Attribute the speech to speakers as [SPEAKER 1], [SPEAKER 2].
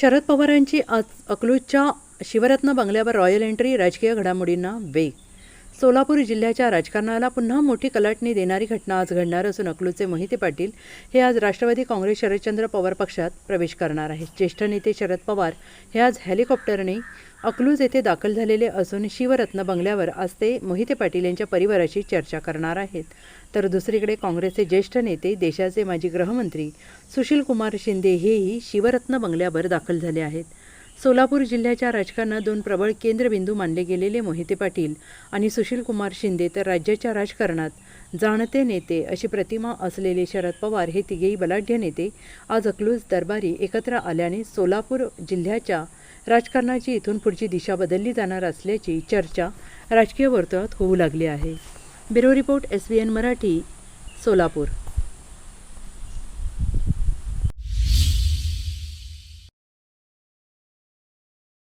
[SPEAKER 1] शरद पवारांची आज अकलूजच्या शिवरत्न बंगल्यावर रॉयल एंट्री राजकीय घडामोडींना वेग. सोलापूर जिल्ह्याच्या राजकारणाला पुन्हा मोठी कलाटणी देणारी घटना आज घडणार असून अकलूजचे मोहिते पाटील हे आज राष्ट्रवादी काँग्रेस शरदचंद्र पवार पक्षात प्रवेश करणार आहेत. ज्येष्ठ नेते शरद पवार हे आज हेलिकॉप्टरने अकलूज येथे दाखल झालेले असून शिवरत्न बंगल्यावर आज ते मोहिते पाटील यांच्या परिवाराशी चर्चा करणार आहेत. तर दुसरीकडे काँग्रेसचे ज्येष्ठ नेते देशाचे माजी गृहमंत्री सुशीलकुमार शिंदे हेही शिवरत्न बंगल्यावर दाखल झाले आहेत. सोलापूर जिल्ह्याच्या राजकारणात दोन प्रबळ केंद्रबिंदू मानले गेलेले मोहिते पाटील आणि सुशीलकुमार शिंदे तर राज्याच्या राजकारणात जाणते नेते अशी प्रतिमा असलेले शरद पवार हे तिघेही बलाढ्य नेते. आज अकलूज दरबारी एकत्र आल्याने सोलापूर जिल्ह्याच्या राजकारणाची इथून पुढची दिशा बदलली जाणार असल्याची चर्चा राजकीय वर्तुळात होऊ लागली आहे. Bureau report S B N Marathi Solapur.